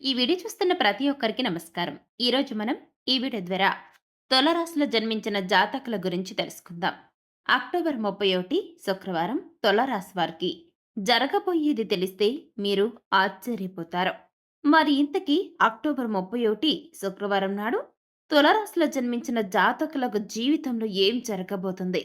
ఈ వీడియో చూస్తున్న ప్రతి ఒక్కరికి నమస్కారం. ఈరోజు మనం ఈ వీడియో ద్వారా తులరాశిలో జన్మించిన జాతకుల గురించి తెలుసుకుందాం. అక్టోబర్ ముప్పై ఒకటి శుక్రవారం తులరాశి వారికి జరగబోయేది తెలిస్తే మీరు ఆశ్చర్యపోతారు. మరి ఇంతకీ అక్టోబర్ ముప్పై ఒకటి శుక్రవారం నాడు తులరాశిలో జన్మించిన జాతకులకు జీవితంలో ఏం జరగబోతుంది?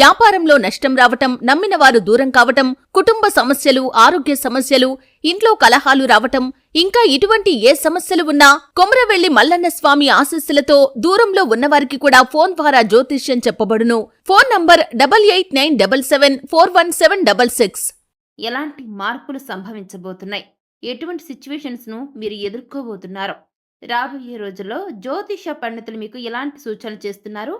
వ్యాపారంలో నష్టం రావటం నమ్మిన వారు దూరం కావటం కుటుంబ సమస్యలు ఆరోగ్య సమస్యలు ఇంట్లో కలహాలు రావటం ఇంకా ఇటువంటి ఏ సమస్యలు ఉన్నా కొమరవెల్లి మల్లన్న స్వామి ఆశస్సులతో దూరంలో ఉన్నవారికి కూడా ఫోన్ ద్వారా జ్యోతిష్యం చెప్పబడును. Phone number double eight nine double seven four one seven double six. ఎలాంటి మార్పులు సంభవించబోతున్నాయి? ఎటువంటి సిచ్యువేషన్స్ను మీరు ఎదుర్కోబోతున్నారు? రాబోయే రోజుల్లో జ్యోతిష పండితులు మీకు ఎలాంటి సూచనలు చేస్తున్నారు?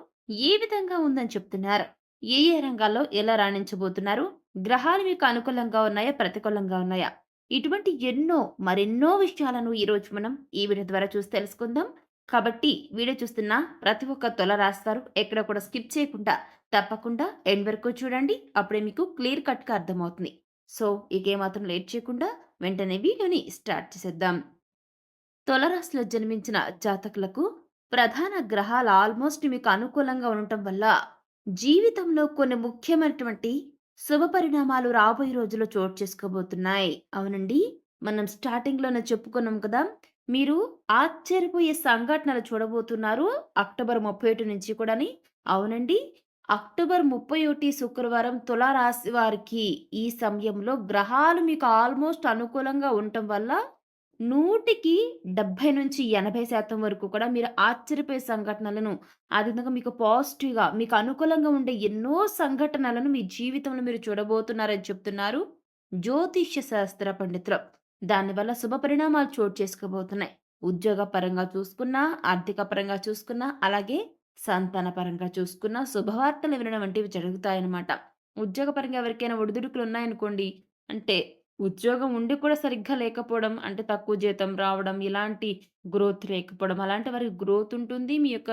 ఏ విధంగా ఉందని చెప్తున్నారు? ఏ ఏ రంగాల్లో ఎలా రాణించబోతున్నారు? గ్రహాలు మీకు అనుకూలంగా ఉన్నాయా? ప్రతికూలంగా ఉన్నాయా? ఇటువంటి ఎన్నో మరెన్నో విషయాలను ఈరోజు మనం ఈ వీడియో ద్వారా చూసి తెలుసుకుందాం. కాబట్టి వీడియో చూస్తున్న ప్రతి ఒక్క తొల రాస్తారు. ఎక్కడ కూడా స్కిప్ చేయకుండా తప్పకుండా ఎండ్ వరకు చూడండి. అప్పుడే మీకు క్లియర్ కట్గా అర్థమవుతుంది. సో ఇకేమాత్రం లేట్ చేయకుండా వెంటనే వీడియోని స్టార్ట్ చేసేద్దాం. తొలరాశిలో జన్మించిన జాతకులకు ప్రధాన గ్రహాలు ఆల్మోస్ట్ మీకు అనుకూలంగా ఉండటం వల్ల జీవితంలో కొన్ని ముఖ్యమైనటువంటి శుభ పరిణామాలు రాబోయే రోజుల్లో చోటు చేసుకోబోతున్నాయి. అవునండి. మనం స్టార్టింగ్లోనే చెప్పుకున్నాం కదా మీరు ఆశ్చర్యపోయే సంఘటనలు చూడబోతున్నారు అక్టోబర్ ముప్పై ఒకటి నుంచి కూడాని. అవునండి. అక్టోబర్ ముప్పై ఒకటి శుక్రవారం తులారాశి వారికి ఈ సమయంలో గ్రహాలు మీకు ఆల్మోస్ట్ అనుకూలంగా ఉండటం వల్ల నూటికి డెబ్బై నుంచి ఎనభై శాతం వరకు కూడా మీరు ఆశ్చర్యపోయే సంఘటనలను అదేవిధంగా మీకు పాజిటివ్గా మీకు అనుకూలంగా ఉండే ఎన్నో సంఘటనలను మీ జీవితంలో మీరు చూడబోతున్నారని చెప్తున్నారు జ్యోతిష్య శాస్త్ర పండితులు. దానివల్ల శుభ పరిణామాలు చోటు చేసుకోబోతున్నాయి. ఉద్యోగ పరంగా చూసుకున్నా ఆర్థిక పరంగా చూసుకున్నా అలాగే సంతాన పరంగా చూసుకున్నా శుభవార్తలు వినడం వంటివి జరుగుతాయన్నమాట. ఉద్యోగపరంగా ఎవరికైనా ఒడిదుడుకులు ఉన్నాయనుకోండి అంటే ఉద్యోగం ఉండి కూడా సరిగ్గా లేకపోవడం అంటే తక్కువ జీతం రావడం ఇలాంటి గ్రోత్ లేకపోవడం అలాంటి వారికి గ్రోత్ ఉంటుంది. మీ యొక్క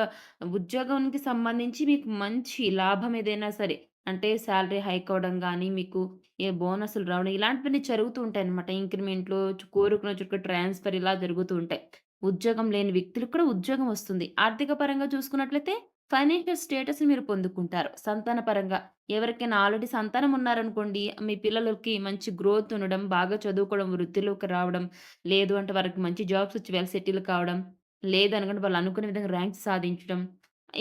ఉద్యోగానికి సంబంధించి మీకు మంచి లాభం ఏదైనా సరే అంటే శాలరీ హైక్ అవ్వడం కానీ మీకు ఏ బోనస్లు రావడం ఇలాంటివన్నీ జరుగుతూ ఉంటాయి అనమాట ఇంక్రిమెంట్లు కోరుకున్న చుట్టూ ట్రాన్స్ఫర్ ఇలా జరుగుతూ ఉంటాయి. ఉద్యోగం లేని వ్యక్తులకు కూడా ఉద్యోగం వస్తుంది. ఆర్థిక పరంగా చూసుకున్నట్లయితే ఫైనాన్షియల్ స్టేటస్ మీరు పొందుకుంటారు. సంతాన పరంగా ఎవరికైనా ఆల్రెడీ సంతానం ఉన్నారనుకోండి మీ పిల్లలకి మంచి గ్రోత్ ఉండడం బాగా చదువుకోవడం వృత్తిలోకి రావడం లేదు అంటే వారికి మంచి జాబ్స్ వచ్చి వెల్ సెటిల్ కావడం లేదనుకుంటే వాళ్ళు అనుకునే విధంగా ర్యాంక్స్ సాధించడం.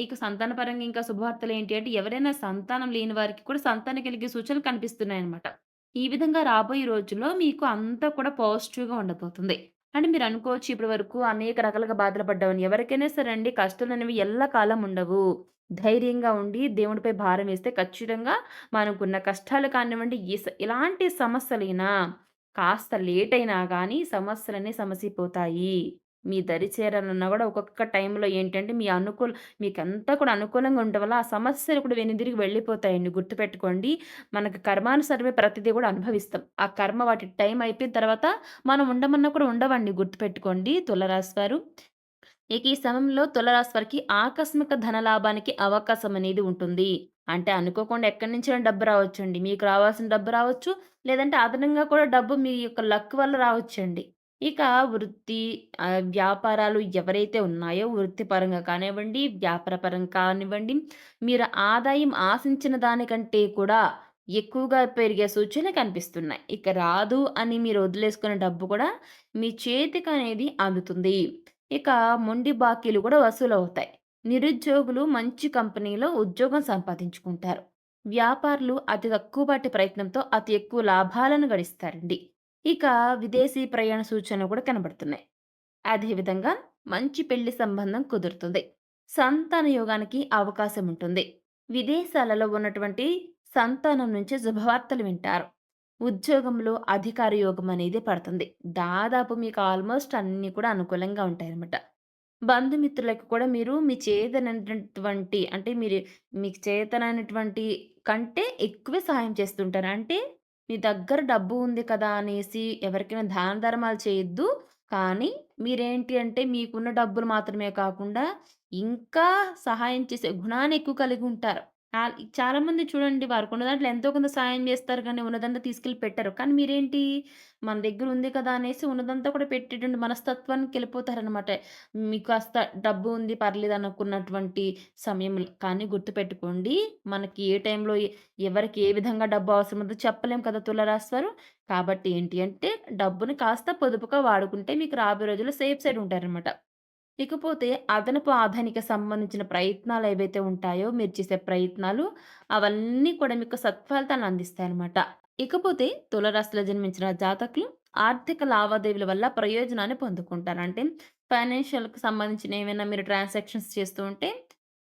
ఇక సంతాన పరంగా ఇంకా శుభవార్తలు ఏంటి అంటే ఎవరైనా సంతానం లేని వారికి కూడా సంతానం కలిగే సూచనలు కనిపిస్తున్నాయి అనమాట ఈ విధంగా రాబోయే రోజుల్లో మీకు అంతా కూడా పాజిటివ్గా ఉండబోతుంది. అంటే మీరు అనుకోవచ్చు ఇప్పటి వరకు అనేక రకాలుగా బాధలు పడ్డామని ఎవరికైనా సరే అండి కష్టాలు అనేవి ఎల్లకాలం ఉండవు. ధైర్యంగా ఉండి దేవుడిపై భారం వేస్తే ఖచ్చితంగా మనకున్న కష్టాలు కానివ్వండి స- ఎలాంటి సమస్యలైనా కాస్త లేట్ అయినా కానీ సమస్యలన్నీ సమసిపోతాయి. మీ దరి చేరాలన్నా కూడా ఒక్కొక్క టైంలో ఏంటంటే మీ అనుకూల మీకు అంతా కూడా అనుకూలంగా ఉండడం వల్ల ఆ సమస్యలు కూడా వెనుదిరిగి వెళ్ళిపోతాయండి. గుర్తుపెట్టుకోండి. మనకు కర్మానుసరమే ప్రతిదీ కూడా అనుభవిస్తాం. ఆ కర్మ వాటి టైం అయిపోయిన తర్వాత మనం ఉండమన్నా కూడా ఉండవండి. గుర్తుపెట్టుకోండి. తులరాశి వారు ఇక ఈ సమయంలో తులరాశి వారికి ఆకస్మిక ధనలాభానికి అవకాశం అనేది ఉంటుంది. అంటే అనుకోకుండా ఎక్కడి నుంచి డబ్బు రావచ్చండి. మీకు రావాల్సిన డబ్బు రావచ్చు. లేదంటే అదనంగా కూడా డబ్బు మీ యొక్క లక్ వల్ల రావచ్చండి. ఇక వృత్తి వ్యాపారాలు ఎవరైతే ఉన్నాయో వృత్తిపరంగా కానివ్వండి వ్యాపారపరంగా కానివ్వండి మీరు ఆదాయం ఆశించిన దానికంటే కూడా ఎక్కువగా పెరిగే సూచనలు కనిపిస్తున్నాయి. ఇక రాదు అని మీరు వదిలేసుకునే డబ్బు కూడా మీ చేతికి అనేది అందుతుంది. ఇక మొండి బాకీలు కూడా వసూలవుతాయి నిరుద్యోగులు మంచి కంపెనీలో ఉద్యోగం సంపాదించుకుంటారు. వ్యాపారులు అతి తక్కువ తక్కువపాటి ప్రయత్నంతో అతి ఎక్కువ లాభాలను గడిస్తారండి ఇక విదేశీ ప్రయాణ సూచనలు కూడా కనబడుతున్నాయి. అదేవిధంగా మంచి పెళ్ళి సంబంధం కుదురుతుంది. సంతాన యోగానికి అవకాశం ఉంటుంది. విదేశాలలో ఉన్నటువంటి సంతానం నుంచి శుభవార్తలు వింటారు. ఉద్యోగంలో అధికార యోగం అనేది పడుతుంది. దాదాపు మీకు ఆల్మోస్ట్ అన్నీ కూడా అనుకూలంగా ఉంటాయన్నమాట. బంధుమిత్రులకు కూడా మీరు మీ చేతనైనటువంటి అంటే మీరు మీకు చేతనైనటువంటి కంటే ఎక్కువ సహాయం చేస్తుంటారు? అంటే మీ దగ్గర డబ్బు ఉంది కదా అనేసి ఎవరికైనా దాన ధర్మాలు చేయొద్దు. కానీ మీరేంటి అంటే మీకున్న డబ్బులు మాత్రమే కాకుండా ఇంకా సహాయం చేసే గుణాన్ని ఎక్కువ కలిగి ఉంటారు. చాలామంది చూడండి వారికున్న దాంట్లో ఎంతో కొంత సాయం చేస్తారు కానీ ఉన్నదంతా తీసుకెళ్ళి పెట్టరు. కానీ మీరేంటి మన దగ్గర ఉంది కదా అనేసి ఉన్నదంతా కూడా పెట్టేటువంటి మనస్తత్వానికెళ్ళిపోతారనమాట. మీకు కాస్త డబ్బు ఉంది పర్లేదు అనుకున్నటువంటి సమయంలో. కానీ గుర్తుపెట్టుకోండి మనకి ఏ టైంలో ఎవరికి ఏ విధంగా డబ్బు అవసరం ఉందో చెప్పలేం కదా తులరాశివారు కాబట్టి ఏంటి అంటే డబ్బుని కాస్త పొదుపుగా వాడుకుంటే మీకు రాబోయే రోజుల్లో సేఫ్ సైడ్ ఉంటారనమాట. ఇకపోతే అదనపు ఆదాయానికి సంబంధించిన ప్రయత్నాలు ఏవైతే ఉంటాయో మీరు చేసే ప్రయత్నాలు అవన్నీ కూడా మీకు సత్ఫలితాలను అందిస్తాయన్నమాట. ఇకపోతే తులరాశిలో జన్మించిన జాతకులు ఆర్థిక లావాదేవీల వల్ల ప్రయోజనాన్ని పొందుకుంటారు. అంటే ఫైనాన్షియల్‌కి సంబంధించిన ఏమైనా మీరు ట్రాన్సాక్షన్స్ చేస్తూ ఉంటే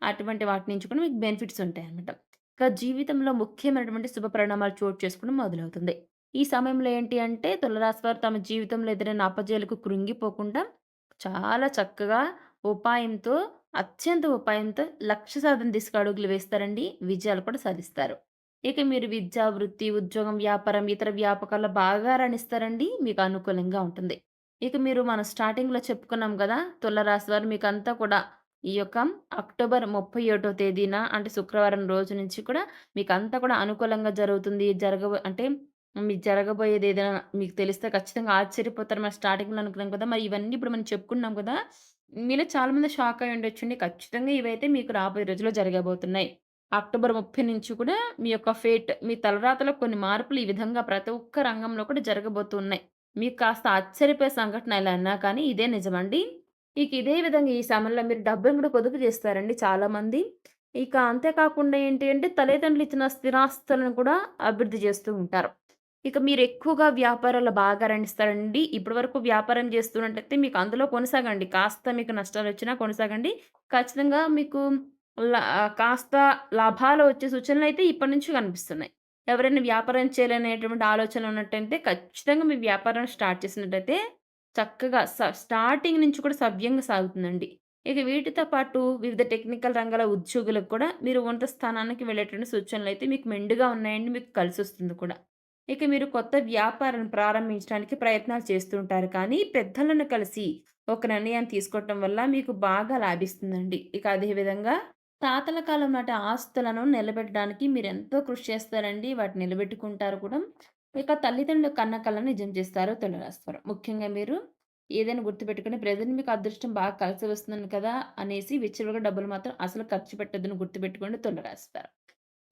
అటువంటి వాటి నుంచి కూడా మీకు బెనిఫిట్స్ ఉంటాయన్నమాట. ఇక జీవితంలో ముఖ్యమైనటువంటి శుభ పరిణామాలు చోటు చేసుకోవడం మొదలవుతుంది. ఈ సమయంలో ఏంటి అంటే తులరాశి వారు తమ జీవితంలో ఎదురైన అపజయాలకు కృంగిపోకుండా చాలా చక్కగా ఉపాయంతో, అత్యంత ఉపాయంతో లక్ష్య సాధన దిశగా అడుగులు వేస్తారండి. విజయాలు కూడా సాధిస్తారు. ఇక మీరు విద్య, వృత్తి, ఉద్యోగం, వ్యాపారం, ఇతర వ్యాపకాల్లో బాగా రాణిస్తారండి. మీకు అనుకూలంగా ఉంటుంది. ఇక మీరు మనం స్టార్టింగ్‌లో చెప్పుకున్నాం కదా తులరాశి వారు మీకంతా కూడా ఈ యొక్క అక్టోబర్ 31 తేదీన అంటే శుక్రవారం రోజు నుంచి కూడా మీకంతా కూడా అనుకూలంగా జరుగుతుంది. జరగ అంటే మీకు జరగబోయేది ఏదైనా మీకు తెలిస్తే ఖచ్చితంగా ఆశ్చర్యపోతారు. మనం స్టార్టింగ్‌లో అనుకున్నాం కదా! మరి ఇవన్నీ ఇప్పుడు మనం చెప్పుకున్నాం కదా! మీలో చాలామంది షాక్ అయి ఉండొచ్చండి. ఖచ్చితంగా ఇవైతే మీకు రాబోయే రోజుల్లో జరగబోతున్నాయి. అక్టోబర్ 30 నుంచి కూడా మీ యొక్క ఫేట్ మీ తలరాతలో కొన్ని మార్పులు ఈ విధంగా ప్రతి ఒక్క రంగంలో కూడా జరగబోతున్నాయి. మీకు కాస్త ఆశ్చర్యపోయే సంఘటన ఇలా అన్నా కానీ ఇదే నిజమండి. ఇక ఇదే విధంగా ఈ సమయంలో మీరు డబ్బును కూడా పొదుపు చేస్తారండి చాలామంది. ఇక అంతేకాకుండా ఏంటి అంటే తల్లిదండ్రులు ఇచ్చిన స్థిరాస్తులను కూడా అభివృద్ధి చేస్తూ ఉంటారు. ఇక మీరు ఎక్కువగా వ్యాపారాలు బాగా రాణిస్తారండి. ఇప్పటివరకు వ్యాపారం చేస్తున్నట్టయితే మీకు అందులో కొనసాగండి. కాస్త మీకు నష్టాలు వచ్చినా కొనసాగండి. ఖచ్చితంగా మీకు లా కాస్త లాభాలు వచ్చే సూచనలైతే ఇప్పటి నుంచి కనిపిస్తున్నాయి. ఎవరైనా వ్యాపారం చేయాలనేటువంటి ఆలోచన ఉన్నట్టయితే ఖచ్చితంగా మీ వ్యాపారం స్టార్ట్ చేసినట్టయితే చక్కగా స స్టార్టింగ్ నుంచి కూడా సవ్యంగా సాగుతుందండి. ఇక వీటితో పాటు వివిధ టెక్నికల్ రంగాల ఉద్యోగులకు కూడా మీరు ఉన్నత స్థానానికి వెళ్ళేటువంటి అయితే మీకు మెండుగా ఉన్నాయండి. మీకు కలిసి వస్తుంది కూడా. ఇక మీరు కొత్త వ్యాపారం ప్రారంభించడానికి ప్రయత్నాలు చేస్తుంటారు కానీ పెద్దలను కలిసి ఒక నిర్ణయాన్ని తీసుకోవటం వల్ల మీకు బాగా లాభిస్తుందండి. ఇక అదేవిధంగా తాతల కాలం నాటి ఆస్తులను నిలబెట్టడానికి మీరు ఎంతో కృషి చేస్తారండి. వాటిని నిలబెట్టుకుంటారు కూడా. ఇక తల్లిదండ్రుల కన్న కళ్ళను నిజం చేస్తారు తొలరాస్తారు ముఖ్యంగా మీరు ఏదైనా గుర్తుపెట్టుకుని ప్రజెంట్ మీకు అదృష్టం బాగా కలిసి వస్తుందని కదా! అనేసి విచ్చలవిడిగా డబ్బులు మాత్రం అసలు ఖర్చు పెట్టొద్దని గుర్తుపెట్టుకుని తొలరాస్తారు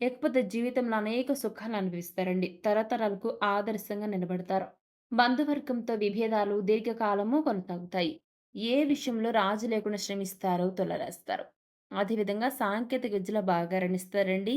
లేకపోతే జీవితంలో అనేక సుఖాలు అనుభవిస్తారండి. తరతరాలకు ఆదర్శంగా నిలబడతారు. బంధువర్గంతో విభేదాలు దీర్ఘకాలము కొనసాగుతాయి. ఏ విషయంలో రాజు లేకుండా శ్రమిస్తారో తొలరాస్తారు అదేవిధంగా సాంకేతిక విద్యలో బాగా రణిస్తారండి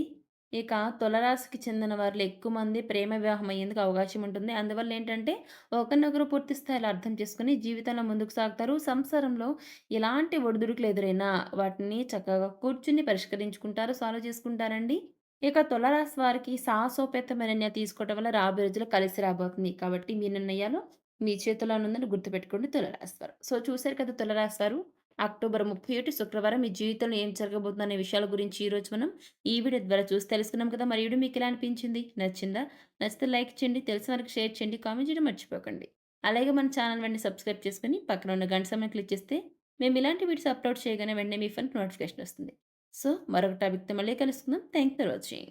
ఇక తొలరాశికి చెందిన వారిలో ఎక్కువ మంది ప్రేమ వివాహం అయ్యేందుకు అవకాశం ఉంటుంది. అందువల్ల ఏంటంటే ఒకరినొకరు పూర్తి స్థాయిలో అర్థం చేసుకుని జీవితంలో ముందుకు సాగుతారు. సంసారంలో ఎలాంటి ఒడిదుడుకులు ఎదురైనా వాటిని చక్కగా కూర్చుని పరిష్కరించుకుంటారు. సాల్వ్ చేసుకుంటారండి. ఇక తులరాశి వారికి సాహసోపేతమైన నిర్ణయం తీసుకోవటం వల్ల రాబోయే రోజుల్లో కలిసి రాబోతుంది. కాబట్టి మీ నిర్ణయాలు మీ చేతుల్లోనే ఉందని గుర్తుపెట్టుకోండి తులరాశి వారు. సో చూసారు కదా తులరాశి వారు అక్టోబర్ 31 శుక్రవారం మీ జీవితంలో ఏం జరగబోతుందనే విషయాల గురించి ఈరోజు మనం ఈ వీడియో ద్వారా చూసి తెలుసుకున్నాం కదా! మరి వీడియో మీకు ఎలా అనిపించింది? నచ్చిందా? నచ్చితే లైక్ చేయండి. తెలిసిన వారికి షేర్ చేయండి. కామెంట్ చేయడం మర్చిపోకండి. అలాగే మన ఛానల్ వెంటనే సబ్స్క్రైబ్ చేసుకుని పక్కన ఉన్న గంట సమయం క్లిక్ చేస్తే మేము ఇలాంటి వీడియోస్ అప్లోడ్ చేయగానే వెంటనే మీ ఫోన్‌కి నోటిఫికేషన్ వస్తుంది. సో మరొక టాపిక్‌తో మళ్ళీ కలుసుకుందాం. Thank for watching.